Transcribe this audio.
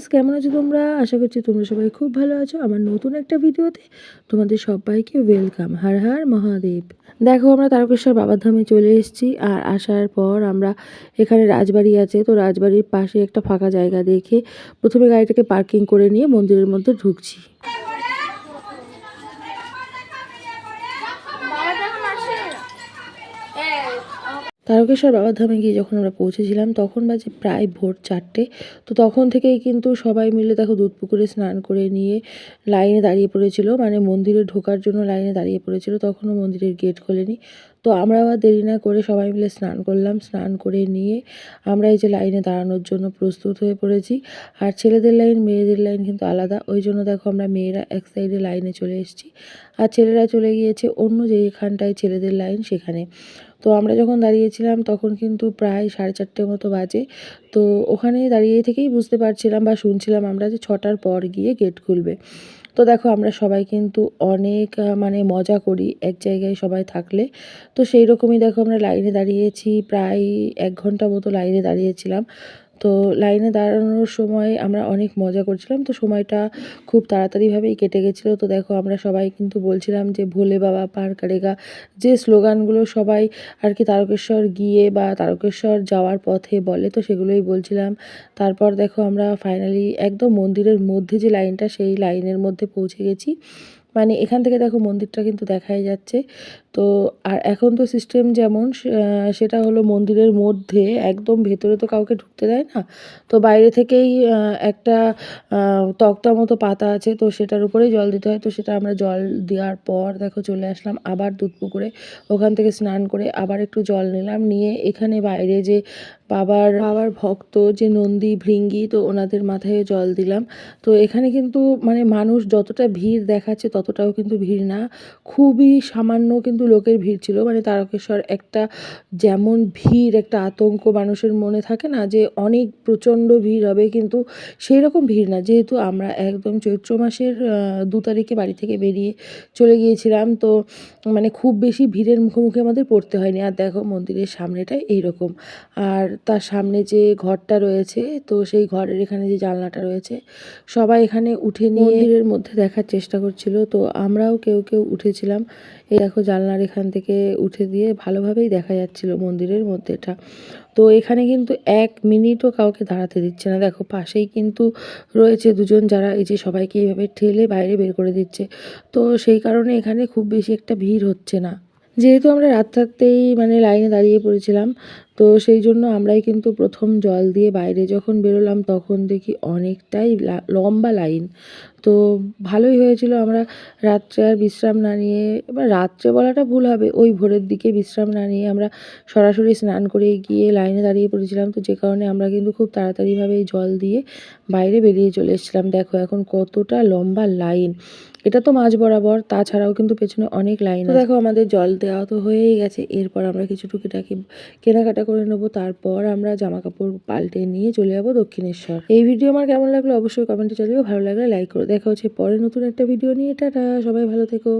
Friends কেমন আছো তোমরা? আশা করছি তোমরা সবাই খুব ভালো আছো। আমার নতুন একটা ভিডিওতে তোমাদের সবাইকে ওয়েলকাম হার হার মহাদেব। দেখো, আমরা তারকেশ্বর বাবার ধামে চলে এসেছি আর আসার পর আমরা এখানে রাজবাড়ি আছে। তো রাজবাড়ির পাশে একটা ফাঁকা জায়গা দেখে প্রথমে গাড়িটাকে পার্কিং করে নিয়ে মন্দিরের মধ্যে ঢুকছি। তারকেশ্বর বাবার ধামে গিয়ে যখন আমরা পৌঁছেছিলাম, তখন বাজে প্রায় ভোর চারটে। তো তখন থেকেই কিন্তু সবাই মিলে দেখো দুধ পুকুরে স্নান করে নিয়ে লাইনে দাঁড়িয়ে পড়েছিল। মানে মন্দিরে ঢোকার জন্য লাইনে দাঁড়িয়ে পড়েছিল। তখনও মন্দিরের গেট খোলেনি। তো আমরা আবার দেরি না করে সবাই মিলে স্নান করলাম। স্নান করে নিয়ে আমরা এই যে লাইনে দাঁড়ানোর জন্য প্রস্তুত হয়ে পড়েছি। আর ছেলেদের লাইন, মেয়েদের লাইন কিন্তু আলাদা। ওই জন্য দেখো আমরা মেয়েরা এক সাইডে লাইনে চলে এসেছি। আর ছেলেরা চলে গিয়েছে অন্য যেখানটায় ছেলেদের লাইন সেখানে। তো আমরা যখন দাঁড়িয়েছিলাম তখন কিন্তু প্রায় সাড়ে চারটে মতো বাজে। তো ওখানে দাঁড়িয়ে থেকেই বুঝতে পারছিলাম বা শুনছিলাম আমরা যে ছটার পর গিয়ে গেট খুলবে। তো দেখো আমরা সবাই কিন্তু অনেক মানে মজা করি এক জায়গায় সবাই থাকলে। তো সেই রকমই দেখো আমরা লাইনে দাঁড়িয়েছি, প্রায় এক ঘণ্টা মতো লাইনে দাঁড়িয়েছিলাম। তো লাইনে দাঁড়ানোর সময় আমরা অনেক মজা করছিলাম। তো সময়টা খুব তাড়াতাড়িভাবেই কেটে গেছিল। তো দেখো, আমরা সবাই কিন্তু বলছিলাম যে, ভোলে বাবা, পার কারেগা। যে স্লোগানগুলো সবাই আর কি তারকেশ্বর গিয়ে বা তারকেশ্বর যাওয়ার পথে বলে, তো সেগুলোই বলছিলাম। তারপর দেখো, আমরা ফাইনালি একদম মন্দিরের মধ্যে যে লাইনটা, সেই লাইনের মধ্যে পৌঁছে গেছি। মানে এখান থেকে দেখো মন্দিরটা কিন্তু দেখাই যাচ্ছে। তো আর এখন তো সিস্টেম যেমন সেটা হলো মন্দিরের মধ্যে একদম ভেতরে তো কাউকে ঢুকতে দেয় না। তো বাইরে থেকেই একটা তক্তা মতো পাতা আছে, তো সেটার উপরেই জল দিতে হয়। তো সেটা আমরা জল দেওয়ার পর দেখো চলে আসলাম আবার দুধ পুকুরে। ওখান থেকে স্নান করে আবার একটু জল নিলাম। নিয়ে এখানে বাইরে যে বাবার বাবার ভক্ত যে নন্দী, ভৃঙ্গি, তো ওনাদের মাথায় জল দিলাম। তো এখানে কিন্তু মানে মানুষ যতটা ভিড় দেখাচ্ছে ততটাও কিন্তু ভিড় না। খুবই সামান্য কিন্তু লোকের ভিড় ছিল। মানে তারকেশ্বর একটা যেমন ভিড়, একটা আতঙ্ক মানুষের মনে থাকে না যে অনেক প্রচণ্ড ভিড় হবে, কিন্তু সেই রকম ভিড় না। যেহেতু আমরা একদম চৈত্র মাসের দু তারিখে বাড়ি থেকে বেরিয়ে চলে গিয়েছিলাম, তো মানে খুব বেশি ভিড়ের মুখোমুখি আমাদের পড়তে হয়নি। আর দেখো মন্দিরের সামনেটাই এইরকম। আর তার সামনে যে ঘরটা রয়েছে, তো সেই ঘরের এখানে যে জানলাটা রয়েছে, সবাই এখানে উঠে নিয়ে মধ্যে দেখার চেষ্টা করছিল। তো আমরাও কেউ কেউ উঠেছিলাম। এই দেখো জানলার এখান থেকে উঠে দিয়ে ভালোভাবেই দেখা যাচ্ছিল মন্দিরের মধ্যেটা। তো এখানে কিন্তু এক মিনিটও কাউকে দাঁড়াতে দিচ্ছে না। দেখো পাশেই কিন্তু রয়েছে দুজন যারা এই যে সবাইকে এইভাবে ঠেলে বাইরে বের করে দিচ্ছে। তো সেই কারণে এখানে খুব বেশি একটা ভিড় হচ্ছে না। যেহেতু আমরা রাত থাকতেই মানে লাইনে দাঁড়িয়ে পড়েছিলাম তো সেই জন্য আমরাই কিন্তু প্রথম জল দিয়ে বাইরে যখন বেরোলাম তখন দেখি অনেকটাই লম্বা লাইন। তো ভালোই হয়েছিল আমরা রাত্রে আর বিশ্রাম না নিয়ে এবার রাত্রে বলাটা ভুল হবে ওই ভোরের দিকে বিশ্রাম না নিয়ে আমরা সরাসরি স্নান করে গিয়ে লাইনে দাঁড়িয়ে পড়েছিলাম। তো যে কারণে আমরা কিন্তু খুব তাড়াতাড়িভাবে এই জল দিয়ে বাইরে বেরিয়ে চলে এসেছিলাম। দেখো এখন কতটা লম্বা লাইন। এটা তো মাঝ বরাবর তাছাড়াও কিন্তু পেছনে অনেক লাইন দেখো আমাদের জল দেওয়া তো হয়েই গেছে। এরপর আমরা কিছু টুকিটাকি কেনাকাটা করে নেব, তারপর আমরা জামা কাপড় পাল্টে নিয়ে চলে যাব দক্ষিণেশ্বর। এই ভিডিও আমার কেমন লাগল অবশ্যই কমেন্টে জানিও, ভালো লাগলে লাইক করো। দেখা হচ্ছে পরে নতুন একটা ভিডিও নিয়ে। টাটা, সবাই ভালো থেকো।